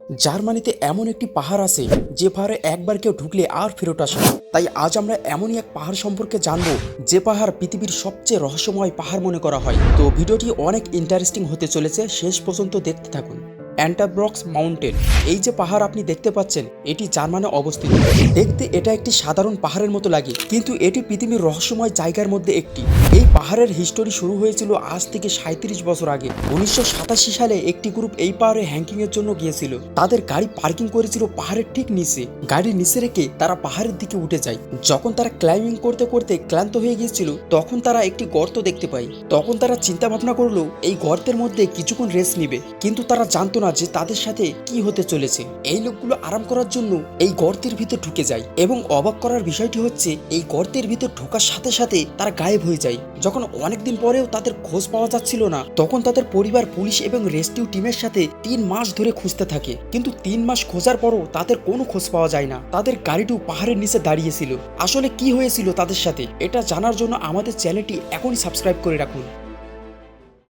জার্মানিতে এমন একটি পাহাড় আছে যে পাহাড়ে একবার কেউ ঢুকলে আর ফেরত আসে না। তাই আজ আমরা এমনই এক পাহাড় সম্পর্কে জানব যে পাহাড় পৃথিবীর সবচেয়ে রহস্যময় পাহাড় মনে করা হয়। তো ভিডিওটি অনেক ইন্টারেস্টিং হতে চলেছে, শেষ পর্যন্ত দেখতে থাকুন। অ্যান্টাব্রক্স মাউন্টেন। এই যে পাহাড় আপনি দেখতে পাচ্ছেন, এটি জার্মানে অবস্থিত। দেখতে এটা একটি সাধারণ পাহাড়ের মতো লাগে, কিন্তু এটি পৃথিবীর রহস্যময় জায়গার মধ্যে একটি। এই পাহাড়ের হিস্টোরি শুরু হয়েছিল আজ থেকে সাঁত্রিশ বছর আগে। উনিশশো সাতাশি সালে একটি গ্রুপ এই পাহাড়ে হ্যাঙ্কিং এর জন্য গিয়েছিল। তাদের গাড়ি পার্কিং করেছিল পাহাড়ের ঠিক নিচে। গাড়ি নিচে রেখে তারা পাহাড়ের দিকে উঠে যায়। যখন তারা ক্লাইম্বিং করতে করতে ক্লান্ত হয়ে গিয়েছিল, তখন তারা একটি গর্ত দেখতে পায়। তখন তারা চিন্তা ভাবনা করল, এই গর্তের মধ্যে কিছুক্ষণ রেস্ট নিবে। কিন্তু তারা জানতো না যে তাদের সাথে কি হতে চলেছে। এই লোকগুলো আরাম করার জন্য এই গর্তের ভিতর ঢুকে যায় এবং অবাক করার বিষয়টি হচ্ছে, এই গর্তের ভিতর ঢোকার সাথে সাথে তারা গায়েব হয়ে যায়। যখন অনেকদিন পরেও তাদের খোঁজ পাওয়া যাচ্ছিল না, তখন তাদের পরিবার, পুলিশ এবং রেস্কিউ টিমের সাথে তিন মাস ধরে খুঁজতে থাকে। কিন্তু তিন মাস খোঁজার পরও তাদের কোনো খোঁজ পাওয়া যায় না। তাদের গাড়িটিও পাহাড়ের নিচে দাঁড়িয়েছিল। আসলে কি হয়েছিল তাদের সাথে, এটা জানার জন্য আমাদের চ্যানেলটি এখনই সাবস্ক্রাইব করে রাখুন।